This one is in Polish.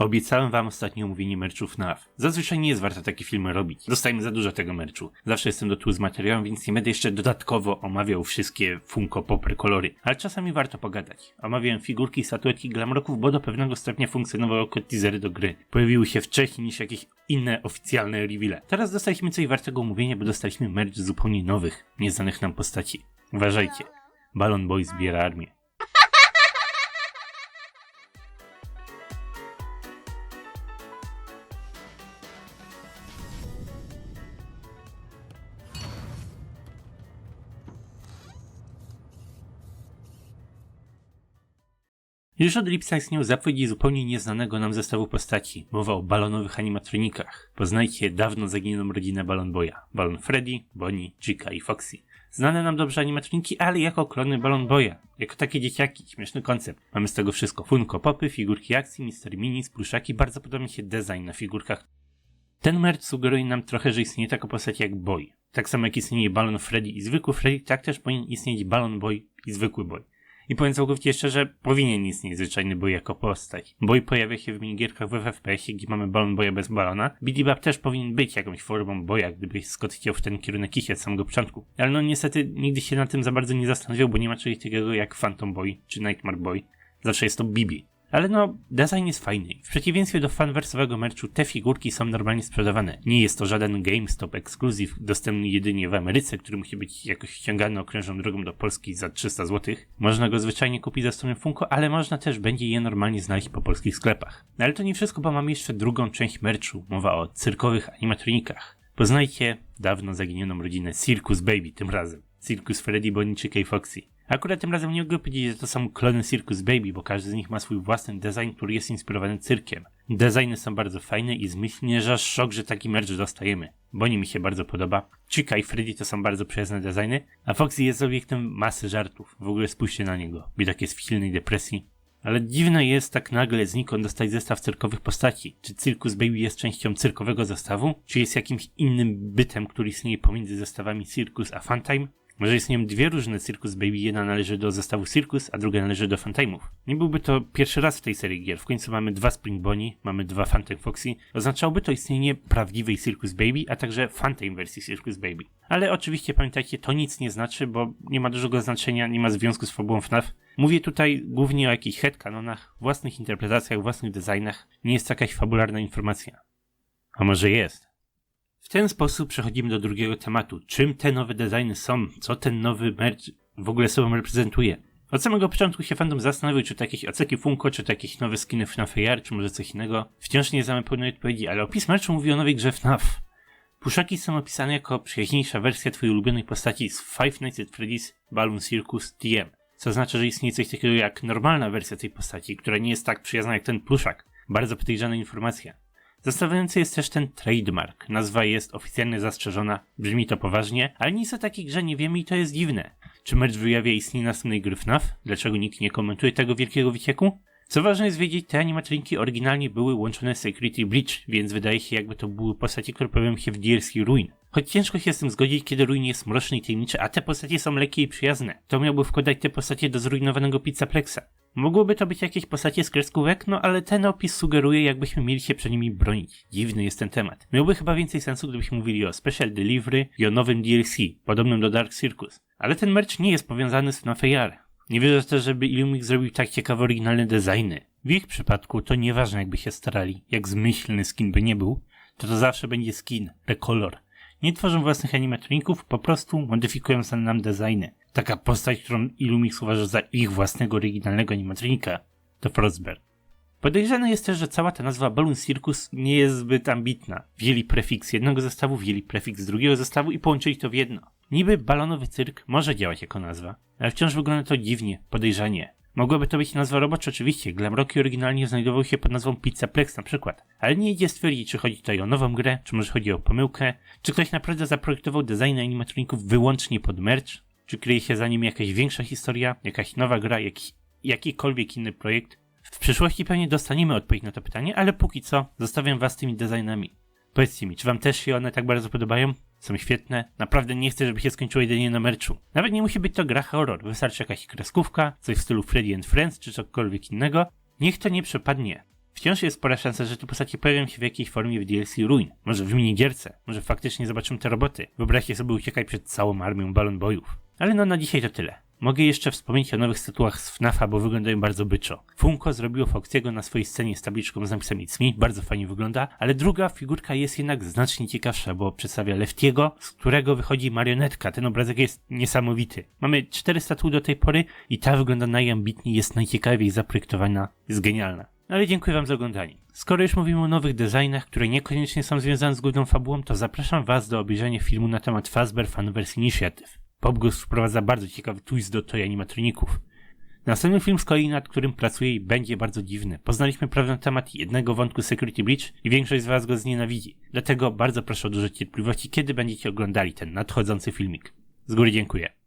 Obiecałem wam ostatnio omówienie merchu FNAF. Zazwyczaj nie jest warto takie filmy robić. Dostajemy za dużo tego merchu. Zawsze jestem do tyłu z materiałem, więc nie będę jeszcze dodatkowo omawiał wszystkie Funko Popper kolory. Ale czasami warto pogadać. Omawiałem figurki i statuetki glamroków, bo do pewnego stopnia funkcjonowały jako teasery do gry. Pojawiły się wcześniej niż jakieś inne oficjalne reveale. Teraz dostaliśmy coś wartego omówienia, bo dostaliśmy merch zupełnie nowych, nieznanych nam postaci. Uważajcie. Balon Boy zbiera armię. Już od lipca istniał zapowiedź zupełnie nieznanego nam zestawu postaci. Mowa o balonowych animatronikach. Poznajcie dawno zaginioną rodzinę Balon Boya. Balon Freddy, Bonnie, Chica i Foxy. Znane nam dobrze animatroniki, ale jako klony Balon Boya. Jako takie dzieciaki. Śmieszny koncept. Mamy z tego wszystko. Funko Popy, figurki akcji, Mystery Minis, pluszaki. Bardzo podoba mi się design na figurkach. Ten merch sugeruje nam trochę, że istnieje taka postać jak Boy. Tak samo jak istnieje Balon Freddy i zwykły Freddy, tak też powinien istnieć Balon Boy i zwykły Boy. I powiem całkowicie szczerze, powinien istnieć zwyczajny Boy jako postać. Boy pojawia się w minigierkach w FPS, gdzie mamy balon Boya bez balona. Bidibab też powinien być jakąś formą Boya, gdyby Scott chciał w ten kierunek iść od samego początku. Ale no niestety nigdy się na tym za bardzo nie zastanawiał, bo nie ma czegoś takiego jak Phantom Boy czy Nightmare Boy. Zawsze jest to Bibi. Ale no, design jest fajny. W przeciwieństwie do fanwersowego merchu, te figurki są normalnie sprzedawane. Nie jest to żaden GameStop ekskluzyw, dostępny jedynie w Ameryce, który musi być jakoś ściągany okrężną drogą do Polski za 300 zł. Można go zwyczajnie kupić za stroną Funko, ale można też będzie je normalnie znaleźć po polskich sklepach. No ale to nie wszystko, bo mamy jeszcze drugą część merchu. Mowa o cyrkowych animatronikach. Poznajcie dawno zaginioną rodzinę Circus Baby tym razem. Circus Freddy, Bonnie czy Kay Foxy. Akurat tym razem nie mogę powiedzieć, że to są klony Circus Baby, bo każdy z nich ma swój własny design, który jest inspirowany cyrkiem. Designy są bardzo fajne i zmyślnie, że szok, że taki merch dostajemy. Bonnie mi się bardzo podoba. Chica i Freddy to są bardzo przyjazne designy, a Foxy jest obiektem masy żartów. W ogóle spójrzcie na niego. Biedak jest w silnej depresji. Ale dziwne jest tak nagle znikąd dostać zestaw cyrkowych postaci. Czy Circus Baby jest częścią cyrkowego zestawu? Czy jest jakimś innym bytem, który istnieje pomiędzy zestawami Circus a Funtime? Może istnieją dwie różne Circus Baby, jedna należy do zestawu Circus, a druga należy do Fantime'ów. Nie byłby to pierwszy raz w tej serii gier. W końcu mamy dwa Spring Bonnie, mamy dwa Fantime Foxy. Oznaczałoby to istnienie prawdziwej Circus Baby, a także Fantime wersji Circus Baby. Ale oczywiście pamiętajcie, to nic nie znaczy, bo nie ma dużego znaczenia, nie ma związku z fabułą FNAF. Mówię tutaj głównie o jakichś headcanonach, własnych interpretacjach, własnych designach. Nie jest to jakaś fabularna informacja. A może jest? W ten sposób przechodzimy do drugiego tematu. Czym te nowe designy są? Co ten nowy merch w ogóle sobą reprezentuje? Od samego początku się fandom zastanowił, czy to jakieś oceki Funko, czy to jakieś nowe skiny FNAF AR, czy może coś innego. Wciąż nie znamy pełnej odpowiedzi, ale opis merchu mówi o nowej grze FNAF. Puszaki są opisane jako przyjaźniejsza wersja twojej ulubionej postaci z Five Nights at Freddy's Balloon Circus TM. Co znaczy, że istnieje coś takiego jak normalna wersja tej postaci, która nie jest tak przyjazna jak ten pluszak. Bardzo podejrzana informacja. Zastanawiający jest też ten trademark. Nazwa jest oficjalnie zastrzeżona, brzmi to poważnie, ale nic o takiej grze nie wiemy i to jest dziwne. Czy merch wyjawia istnienie następnej gry FNAF? Dlaczego nikt nie komentuje tego wielkiego wycieku? Co ważne jest wiedzieć, te animatroniki oryginalnie były łączone z Security Breach, więc wydaje się jakby to były postaci, które pojawią się w DLC Ruin. Choć ciężko się z tym zgodzić, kiedy Ruin jest mroczny i tajemniczy, a te postacie są lekkie i przyjazne. To miałby wkładać te postacie do zrujnowanego Pizzaplexa. Mogłoby to być jakieś postacie z kreskówek, no ale ten opis sugeruje, jakbyśmy mieli się przed nimi bronić. Dziwny jest ten temat. Miałby chyba więcej sensu, gdybyśmy mówili o Special Delivery i o nowym DLC, podobnym do Dark Circus. Ale ten merch nie jest powiązany z FNAF AR. Nie wierzę też, żeby Illumix zrobił tak ciekawe oryginalne designy. W ich przypadku to nieważne jakby się starali, jak zmyślny skin by nie był, to to zawsze będzie skin, recolor. Nie tworzą własnych animatroników, po prostu modyfikują sam nam designy. Taka postać, którą Illumix uważa za ich własnego oryginalnego animatronika, to Frostbear. Podejrzane jest też, że cała ta nazwa Balloon Circus nie jest zbyt ambitna. Wzięli prefiks jednego zestawu, wzięli prefiks drugiego zestawu i połączyli to w jedno. Niby balonowy cyrk może działać jako nazwa, ale wciąż wygląda to dziwnie, podejrzanie. Mogłaby to być nazwa robocza oczywiście, Glamrocky oryginalnie znajdował się pod nazwą Pizzaplex na przykład, ale nie idzie stwierdzić, czy chodzi tutaj o nową grę, czy może chodzi o pomyłkę, czy ktoś naprawdę zaprojektował design animatroników wyłącznie pod merch, czy kryje się za nim jakaś większa historia, jakaś nowa gra, jakiś, jakikolwiek inny projekt. W przyszłości pewnie dostaniemy odpowiedź na to pytanie, ale póki co zostawiam was tymi designami. Powiedzcie mi, czy wam też się one tak bardzo podobają? Są świetne. Naprawdę nie chcę, żeby się skończyło jedynie na merchu. Nawet nie musi być to gra horror. Wystarczy jakaś kreskówka, coś w stylu Freddy and Friends, czy cokolwiek innego. Niech to nie przepadnie. Wciąż jest spora szansa, że te postacie pojawią się w jakiejś formie w DLC Ruin. Może w minigierce, może faktycznie zobaczymy te roboty. Wyobraźcie sobie uciekać przed całą armią balon bojów. Ale no na dzisiaj to tyle. Mogę jeszcze wspomnieć o nowych statuach z FNAFa, bo wyglądają bardzo byczo. Funko zrobiło Foxiego na swojej scenie z tabliczką z napisem It's Me, bardzo fajnie wygląda, ale druga figurka jest jednak znacznie ciekawsza, bo przedstawia Leftiego, z którego wychodzi marionetka. Ten obrazek jest niesamowity. Mamy cztery statuły do tej pory i ta wygląda najambitniej, jest najciekawiej zaprojektowana, jest genialna. No ale dziękuję Wam za oglądanie. Skoro już mówimy o nowych designach, które niekoniecznie są związane z główną fabułą, to zapraszam Was do obejrzenia filmu na temat Fazbear Fanverse Initiative. Popgos wprowadza bardzo ciekawy twist do tej animatroników. Następny film z kolei, nad którym pracuję będzie bardzo dziwny. Poznaliśmy prawdę na temat jednego wątku Security Breach i większość z Was go znienawidzi. Dlatego bardzo proszę o dużo cierpliwości, kiedy będziecie oglądali ten nadchodzący filmik. Z góry dziękuję.